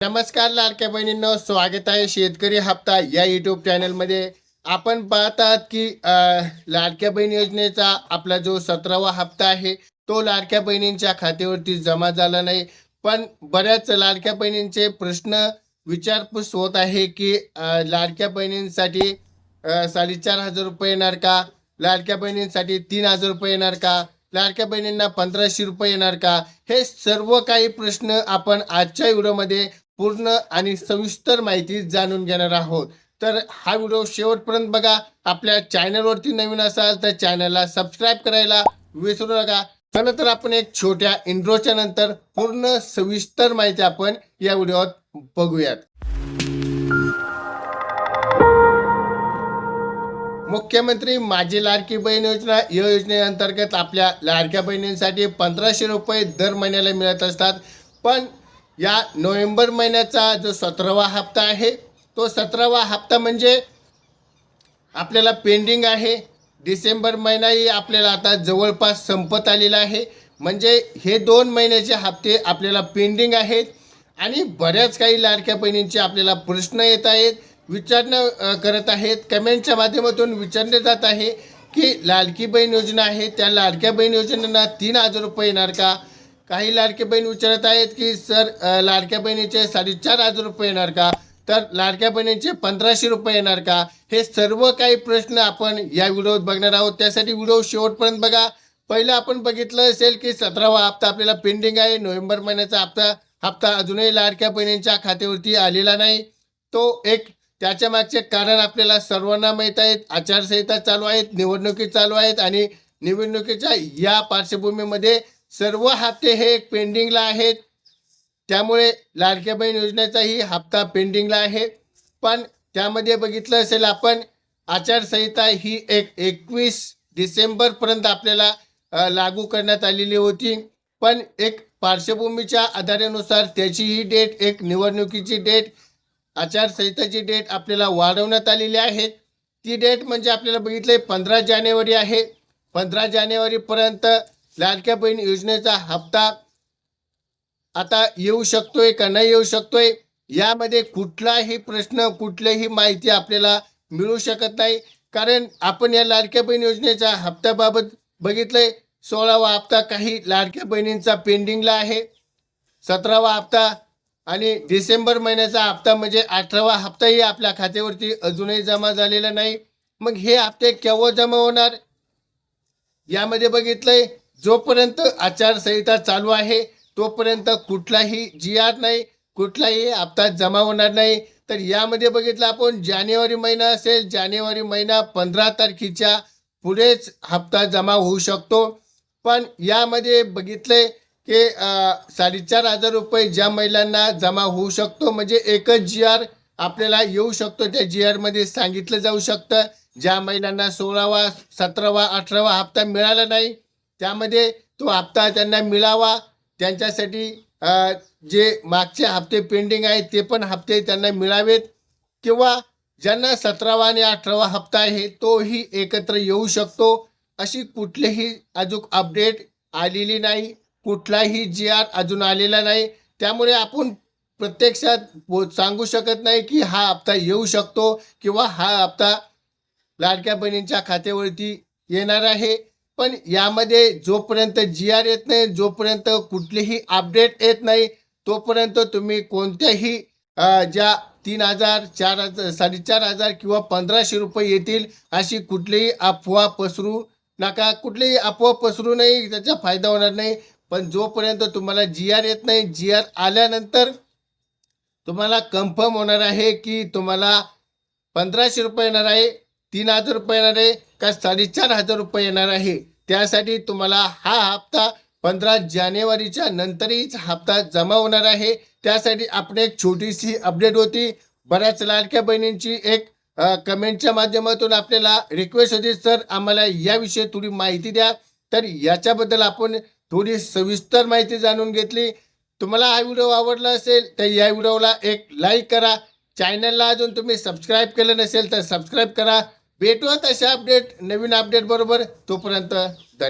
नमस्कार लाडक्या बहिणींनो स्वागत आहे शेतकरी हप्ता या युट्यूब चॅनलमध्ये आपण पाहतात की लाडक्या बहीण योजनेचा आपला जो सतरावा हप्ता आहे तो लाडक्या बहिणींच्या खात्यावरती जमा झाला नाही. पण बऱ्याच लाडक्या बहिणींचे प्रश्न विचारपूस होत आहे की लाडक्या बहिणींसाठी साडेचार हजार रुपये येणार का? लाडक्या बहिणींसाठी तीन हजार रुपये येणार का? लाडक्या बहिणींना पंधराशे रुपये येणार का? हे सर्व काही प्रश्न आपण आजच्या व्हिडिओमध्ये पूर्ण आणि सविस्तर माहिती जाणून घेणार आहोत. तर हा व्हिडिओ शेवटपर्यंत बघा. आपल्या चॅनलवरती नवीन असाल तर चॅनलला सबस्क्राईब करायला विसरू नका. चला तर आपण एक छोट्या इंट्रोच्या नंतर पूर्ण सविस्तर माहिती आपण या व्हिडिओत बघूयात. मुख्यमंत्री माझी लाडकी बहीण योजना या योजनेअंतर्गत आपल्या लाडक्या बहिणींसाठी पंधराशे रुपये दर महिन्याला मिळत असतात. पण या नोव्हेंबर महिन्याचा जो सतरावा हप्ता आहे तो सतरावा हप्ता म्हणजे आपल्याला पेंडिंग आहे. डिसेंबर महिनाही आपल्याला आता जवळपास संपत आलेला आहे. म्हणजे हे दोन महिन्याचे हप्ते आपल्याला पेंडिंग आहेत आणि बऱ्याच काही लाडक्या बहिणींचे आपल्याला प्रश्न येत आहेत विचारणं करत आहेत. कमेंटच्या माध्यमातून विचारले जात आहे की लाडकी बहीण योजना आहे त्या लाडक्या बहीण योजनेला तीन हजार रुपये येणार का? काही लाडके बहीण विचारत आहेत की सर लाडक्या बहिणीचे साडेचार हजार रुपये येणार का? तर लाडक्या बहिणीचे पंधराशे रुपये येणार का? हे सर्व काही प्रश्न आपण या व्हिडिओत बघणार आहोत. त्यासाठी व्हिडिओ शेवटपर्यंत बघा. पहिलं आपण बघितलं असेल की सतरावा हप्ता आपल्याला पेंडिंग आहे. नोव्हेंबर महिन्याचा हप्ता हप्ता अजूनही लाडक्या बहिणींच्या खात्यावरती आलेला नाही. तो एक त्याच्या मागचे कारण आपल्याला सर्वांना माहीत आहेत. आचारसंहिता चालू आहेत निवडणुकी चालू आहेत आणि निवडणुकीच्या या पार्श्वभूमीमध्ये सर्व हप्ते हे पेंडिंगला आहेत. त्यामुळे लाडक्या बहीण योजनेचाही हप्ता पेंडिंगला आहे. पण त्यामध्ये बघितलं असेल आपण आचारसंहिता ही एक एकवीस डिसेंबरपर्यंत आपल्याला लागू करण्यात आलेली होती. पण एक पार्श्वभूमीच्या आधारानुसार त्याची ही डेट एक निवडणुकीची डेट आचारसंहिताची डेट आपल्याला वाढवण्यात आलेली आहे. ती डेट म्हणजे आपल्याला बघितलं पंधरा जानेवारी आहे. पंधरा जानेवारीपर्यंत लाडक्या बहीण योजनेचा हप्ता आता येऊ शकतोय का नाही येऊ शकतोय? यामध्ये कुठलाही प्रश्न कुठलीही माहिती आपल्याला मिळू शकत नाही. कारण आपण या लाडक्या बहीण योजनेच्या हप्त्याबाबत बघितलंय. सोळावा हप्ता काही लाडक्या बहिणींचा पेंडिंगला आहे. सतरावा हप्ता आणि डिसेंबर महिन्याचा हप्ता म्हणजे अठरावा हप्ताही आपल्या खात्यावरती अजूनही जमा झालेला नाही. मग हे हप्ते केव्हा जमा होणार? यामध्ये बघितलंय. जोपर्यंत आचारसंहिता चालू आहे तोपर्यंत कुठलाही जी आर नाही कुठलाही हप्ता जमा होणार नाही. तर यामध्ये बघितलं आपण जानेवारी महिना असेल जानेवारी महिना पंधरा तारखेच्या पुढेच हप्ता जमा होऊ शकतो. पण यामध्ये बघितलंय की साडेचार हजार रुपये ज्या महिलांना जमा होऊ शकतो म्हणजे एकच जी आर आपल्याला येऊ शकतो. त्या जी आरमध्ये सांगितलं जाऊ शकतं. ज्या महिलांना सोळावा सतरावा अठरावा हप्ता मिळाला नाही त्यामध्ये तो हप्ता त्यांना मिळावा. त्यांच्यासाठी जे मागचे हप्ते पेंडिंग आहेत ते पण हप्ते त्यांना मिळावेत. किंवा ज्यांना सतरावा आणि अठरावा हप्ता आहे तोही एकत्र येऊ शकतो. अशी कुठलीही अजून अपडेट आलेली नाही. कुठलाही जी आर अजून आलेला नाही. त्यामुळे आपण प्रत्यक्षात बो- सांगू शकत नाही की हा हप्ता येऊ शकतो किंवा हा हप्ता लाडक्या बहिणींच्या खात्यावरती येणार आहे. पण यामध्ये जोपर्यंत जी आर येत नाही जोपर्यंत कुठलीही अपडेट येत नाही तोपर्यंत तुम्ही कोणत्याही ज्या तीन हजार चार हजार साडेचार हजार किंवा पंधराशे रुपये येतील अशी कुठलीही अफवा पसरू नका. कुठलीही अफवा पसरू नाही त्याचा फायदा होणार नाही. पण जोपर्यंत तुम्हाला जी आर येत नाही जी आर आल्यानंतर तुम्हाला कन्फर्म होणार आहे की तुम्हाला पंधराशे रुपये येणार आहे तीन हजार रुपये येणार आहे का साडेचार हजार रुपये येणार आहे. त्यासाठी तुम्हाला हा हप्ता पंधरा जानेवारीच्या नंतरहीच हप्ता जमा होणार आहे. त्यासाठी आपण एक छोटीशी अपडेट होती. बऱ्याच लाडक्या बहिणींची एक कमेंटच्या माध्यमातून आपल्याला रिक्वेस्ट होती. सर आम्हाला याविषयी थोडी माहिती द्या. तर याच्याबद्दल आपण थोडी सविस्तर माहिती जाणून घेतली. तुम्हाला हा व्हिडिओ आवडला असेल तर या व्हिडिओला एक लाईक करा. चॅनलला अजून तुम्ही सबस्क्राईब केलं नसेल तर सबस्क्राईब करा. भेटूयात अशा अपडेट नवीन अपडेट बरोबर. तोपर्यंत धन्यवाद.